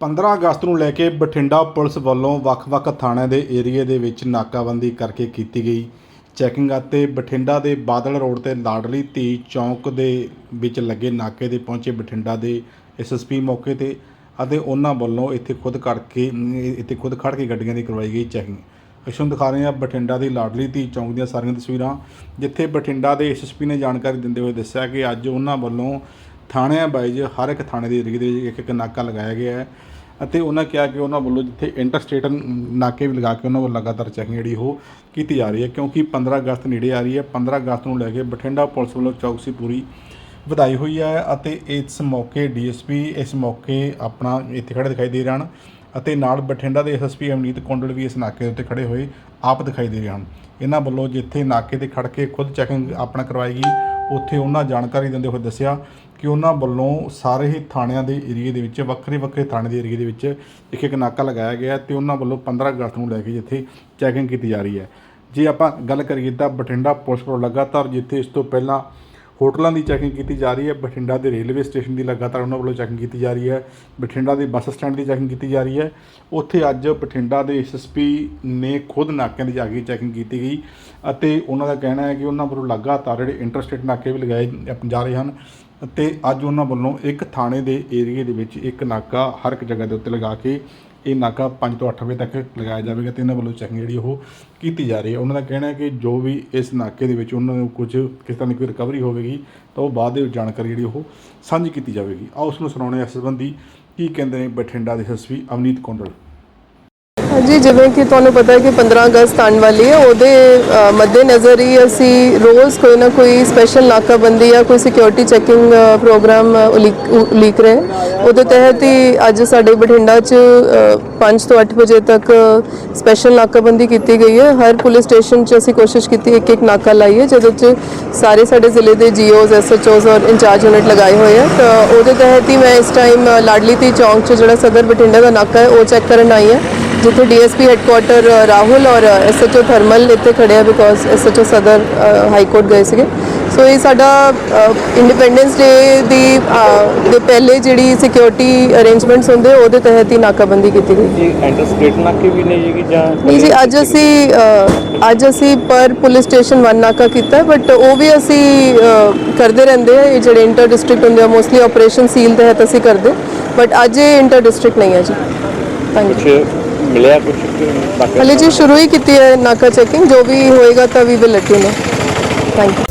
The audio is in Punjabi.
15 ਅਗਸਤ ਨੂੰ ਲੈ ਕੇ ਬਠਿੰਡਾ ਪੁਲਿਸ ਵੱਲੋਂ ਵੱਖ-ਵੱਖ ਥਾਣਿਆਂ ਦੇ ਏਰੀਏ ਦੇ ਵਿੱਚ ਨਾਕਾਬੰਦੀ ਕਰਕੇ ਕੀਤੀ ਗਈ। ਚੈਕਿੰਗ ਅਤੇ ਬਠਿੰਡਾ ਦੇ ਬਾਦਲ ਰੋਡ ਤੇ ਲਾਡਲੀ ਧੀ ਚੌਂਕ ਦੇ ਵਿੱਚ ਲੱਗੇ ਨਾਕੇ ਦੇ ਪਹੁੰਚੇ ਬਠਿੰਡਾ ਦੇ ਐਸਐਸਪੀ ਮੌਕੇ ਤੇ ਅਤੇ ਉਹਨਾਂ ਵੱਲੋਂ ਇੱਥੇ ਖੁਦ ਕਰਕੇ, ਇੱਥੇ ਖੁਦ ਖੜ ਕੇ ਗੱਡੀਆਂ ਦੀ ਕਰਵਾਈ ਗਈ ਚੈਕਿੰਗ। ਅਸ਼ੋਂ ਦਿਖਾ ਰਹੇ ਹਾਂ ਬਠਿੰਡਾ ਦੀ ਲਾਡਲੀ ਧੀ ਚੌਂਕ ਦੀਆਂ ਸਾਰੀਆਂ ਤਸਵੀਰਾਂ, ਜਿੱਥੇ ਬਠਿੰਡਾ ਦੇ ਐਸਐਸਪੀ ਨੇ ਜਾਣਕਾਰੀ ਦਿੰਦੇ ਹੋਏ ਦੱਸਿਆ ਕਿ ਅੱਜ ਉਹਨਾਂ ਵੱਲੋਂ ਥਾਣਿਆਂ ਬਾਈਜ ਹਰ ਇੱਕ ਥਾਣੇ ਦੀ ਏਰੀਏ ਦੇ ਵਿੱਚ ਇੱਕ ਇੱਕ ਨਾਕਾ ਲਗਾਇਆ ਗਿਆ ਹੈ। ਅਤੇ ਉਹਨਾਂ ਕਿਹਾ ਕਿ ਉਹਨਾਂ ਵੱਲੋਂ ਜਿੱਥੇ ਇੰਟਰਸਟੇਟ ਨਾਕੇ ਵੀ ਲਗਾ ਕੇ ਉਹਨਾਂ ਵੱਲੋਂ ਲਗਾਤਾਰ ਚੈਕਿੰਗ ਜਿਹੜੀ ਉਹ ਕੀਤੀ ਜਾ ਰਹੀ ਹੈ, ਕਿਉਂਕਿ 15 ਅਗਸਤ ਨੇੜੇ ਆ ਰਹੀ ਹੈ। 15 ਅਗਸਤ ਨੂੰ ਲੈ ਕੇ ਬਠਿੰਡਾ ਪੁਲਿਸ ਵੱਲੋਂ ਚੌਕਸੀ ਪੂਰੀ ਵਧਾਈ ਹੋਈ ਹੈ ਅਤੇ ਇਸ ਮੌਕੇ ਡੀਐਸਪੀ ਇਸ ਮੌਕੇ ਆਪਣਾ ਇੱਥੇ ਖੜੇ ਦਿਖਾਈ ਦੇ ਰਹੇ ਹਨ ਅਤੇ ਨਾਲ ਬਠਿੰਡਾ ਦੇ ਐਸਐਸਪੀ ਅਮਨੀਤ ਕੌਂਡਲ ਵੀ ਇਸ ਨਾਕੇ ਦੇ ਉੱਤੇ ਖੜੇ ਹੋਏ ਆਪ ਦਿਖਾਈ ਦੇ ਰਹੇ ਹਨ। ਇਹਨਾਂ ਵੱਲੋਂ ਜਿੱਥੇ ਨਾਕੇ ਤੇ ਖੜ ਕੇ ਖੁਦ ਚੈਕਿੰਗ ਆਪਣਾ ਕਰਵਾਈ ਗਈ ਉੱਥੇ ਉਹਨਾਂ ਜਾਣਕਾਰੀ ਦਿੰਦੇ ਹੋਏ ਦੱਸਿਆ ਕਿ ਉਹਨਾਂ ਵੱਲੋਂ ਸਾਰੇ ਹੀ ਥਾਣਿਆਂ ਦੇ ਏਰੀਏ ਦੇ ਵਿੱਚ, ਵੱਖਰੇ ਵੱਖਰੇ ਥਾਣੇ ਦੇ ਏਰੀਏ ਦੇ ਵਿੱਚ ਇੱਕ ਇੱਕ ਨਾਕਾ ਲਗਾਇਆ ਗਿਆ ਹੈ ਤੇ ਉਹਨਾਂ ਵੱਲੋਂ 15 ਅਗਸਤ ਨੂੰ ਲੈ ਕੇ ਜਿੱਥੇ ਚੈਕਿੰਗ ਕੀਤੀ ਜਾ ਰਹੀ ਹੈ। ਜੇ ਆਪਾਂ ਗੱਲ ਕਰੀਏ ਤਾਂ ਬਠਿੰਡਾ ਪੁਲਿਸ ਵੱਲੋਂ ਲਗਾਤਾਰ ਜਿੱਥੇ ਇਸ ਤੋਂ ਪਹਿਲਾਂ ਹੋਟਲਾਂ ਦੀ ਚੈਕਿੰਗ ਕੀਤੀ ਜਾ ਰਹੀ ਹੈ, ਬਠਿੰਡਾ ਦੇ ਰੇਲਵੇ ਸਟੇਸ਼ਨ ਦੀ ਲਗਾਤਾਰ ਉਹਨਾਂ ਵੱਲੋਂ ਚੈਕਿੰਗ ਕੀਤੀ ਜਾ ਰਹੀ ਹੈ, ਬਠਿੰਡਾ ਦੇ ਬੱਸ ਸਟੈਂਡ ਦੀ ਚੈਕਿੰਗ ਕੀਤੀ ਜਾ ਰਹੀ ਹੈ। ਉੱਥੇ ਅੱਜ ਬਠਿੰਡਾ ਦੇ ਐਸਐਸਪੀ ਨੇ ਖੁਦ ਨਾਕਿਆਂ ਦੀ ਜਾ ਕੇ ਚੈਕਿੰਗ ਕੀਤੀ ਗਈ ਅਤੇ ਉਹਨਾਂ ਦਾ ਕਹਿਣਾ ਹੈ ਕਿ ਉਹਨਾਂ ਵੱਲੋਂ ਲਗਾਤਾਰ ਜਿਹੜੇ ਇੰਟਰਸਟੇਟ ਨਾਕੇ ਵੀ ਲਗਾਏ ਜਾ ਰਹੇ ਹਨ ਅਤੇ ਅੱਜ ਉਹਨਾਂ ਵੱਲੋਂ ਇੱਕ ਥਾਣੇ ਦੇ ਏਰੀਏ ਦੇ ਵਿੱਚ ਇੱਕ ਨਾਕਾ ਹਰ ਇੱਕ ਜਗ੍ਹਾ ਦੇ ਉੱਤੇ ਲਗਾ ਕੇ ਇਹ ਨਾਕਾ 5 ਤੋਂ 8 ਵਜੇ ਤੱਕ ਲਗਾਇਆ ਜਾਵੇਗਾ ਤੇ ਇਹਨਾਂ ਵੱਲੋਂ ਚੈਕਿੰਗ ਜਿਹੜੀ ਉਹ ਕੀਤੀ ਜਾ ਰਹੀ ਹੈ। ਉਹਨਾਂ ਦਾ ਕਹਿਣਾ ਹੈ ਕਿ ਜੋ ਵੀ ਇਸ ਨਾਕੇ ਦੇ ਵਿੱਚ ਉਹਨਾਂ ਨੂੰ ਕੁਝ ਕਿਸ ਤਰ੍ਹਾਂ ਦੀ ਕੋਈ ਰਿਕਵਰੀ ਹੋਵੇਗੀ, ਤਾਂ ਉਹ ਬਾਅਦ ਦੇ ਵਿੱਚ ਜਾਣਕਾਰੀ ਜਿਹੜੀ ਉਹ ਸਾਂਝੀ ਕੀਤੀ ਜਾਵੇਗੀ। ਆਓ ਉਸ ਨੂੰ ਸੁਣਾਉਣੇ ਇਸ ਸੰਬੰਧੀ ਕੀ ਕਹਿੰਦੇ ਨੇ ਬਠਿੰਡਾ ਦੇ ਐਸਐਸਪੀ ਅਵਨੀਤ ਕੌਂਡਲ। ਜੀ ਜਿਵੇਂ ਕਿ ਤੁਹਾਨੂੰ ਪਤਾ ਹੈ ਕਿ 15 ਅਗਸਤ ਆਉਣ ਵਾਲੀ ਹੈ ਉਹਦੇ ਅ, ਮੱਦੇਨਜ਼ਰ ਹੀ ਅਸੀਂ ਰੋਜ਼ ਕੋਈ ਨਾ ਕੋਈ ਸਪੈਸ਼ਲ ਨਾਕਾਬੰਦੀ ਜਾਂ ਕੋਈ ਸਿਕਿਉਰਿਟੀ ਚੈਕਿੰਗ ਪ੍ਰੋਗਰਾਮ ਉਲੀਕ- ਉਲੀਕ ਰਹੇ ਉਹਦੇ ਤਹਿਤ ਹੀ ਅੱਜ ਸਾਡੇ ਬਠਿੰਡਾ 'ਚ 5 ਤੋਂ 8 ਵਜੇ ਤੱਕ ਸਪੈਸ਼ਲ ਨਾਕਾਬੰਦੀ ਕੀਤੀ ਗਈ ਹੈ। ਹਰ ਪੁਲਿਸ ਸਟੇਸ਼ਨ 'ਚ ਅਸੀਂ ਕੋਸ਼ਿਸ਼ ਕੀਤੀ ਇੱਕ ਇੱਕ ਨਾਕਾ ਲਾਈਏ ਜਿਹਦੇ 'ਚ ਸਾਰੇ ਸਾਡੇ ਜ਼ਿਲ੍ਹੇ ਦੇ ਜੀਓਜ਼ ਐਸਐਚਓਜ਼ ਔਰ ਇੰਚਾਰਜ ਯੂਨਿਟ ਲਗਾਏ ਹੋਏ ਆ ਤਾਂ ਉਹਦੇ ਤਹਿਤ ਹੀ ਮੈਂ ਇਸ ਟਾਈਮ ਲਾਡਲੀ ਤੀ ਚੌਂਕ 'ਚ ਜਿਹੜਾ ਸਦਰ ਬਠਿੰਡਾ ਦਾ ਨਾਕਾ ਹੈ ਉਹ ਚੈੱਕ ਕਰਨ ਆਈ ਹਾਂ। ਜਿੱਥੇ ਡੀਐਸਪੀ ਹੈੱਡਕੁਆਟਰ ਰਾਹੁਲ ਔਰ ਐਸਐਚਓ ਥਰਮਲ ਇੱਥੇ ਖੜੇ ਆ because SHO Sadar high court ਗਏ ਸੀਗੇ ਸੋ ਇਹ ਸਾਡਾ ਇੰਡੀਪੈਂਡੈਂਸ ਡੇ ਦੀ ਦੇ ਪਹਿਲੇ ਜਿਹੜੀ ਸਿਕਿਉਰਿਟੀ ਅਰੇਂਜਮੈਂਟਸ ਹੁੰਦੇ ਉਹਦੇ ਤਹਿਤ ਹੀ ਨਾਕਾਬੰਦੀ ਕੀਤੀ ਗਈ ਜੀ ਐਂਟਰ ਸਟੇਟ ਨਾਕੇ ਵੀ ਜਾਂ ਨਹੀਂ ਜੀ ਅੱਜ ਅਸੀਂ ਅੱਜ ਅਸੀਂ ਪਰ ਪੁਲਿਸ ਸਟੇਸ਼ਨ ਵਨ ਨਾਕਾ ਕੀਤਾ ਬਟ ਉਹ ਵੀ ਅਸੀਂ ਕਰਦੇ ਰਹਿੰਦੇ ਆ ਇਹ ਜਿਹੜੇ ਇੰਟਰ ਡਿਸਟ੍ਰਿਕਟ ਹੁੰਦੇ ਆ ਮੋਸਟਲੀ ਆਪਰੇਸ਼ਨ ਸੀਲ ਤਹਿਤ ਅਸੀਂ ਕਰਦੇ ਬਟ ਅੱਜ ਇਹ ਇੰਟਰ ਡਿਸਟ੍ਰਿਕਟ ਨਹੀਂ ਹੈ ਜੀ ਥੈਂਕ ਯੂ ਮਿਲਿਆ ਕੁਝ ਹਲੇ ਜੀ ਸ਼ੁਰੂ ਹੀ ਕੀਤੀ ਹੈ ਨਾਕਾ ਚੈਕਿੰਗ ਜੋ ਵੀ ਹੋਏਗਾ ਤਾਂ we will let you know thank you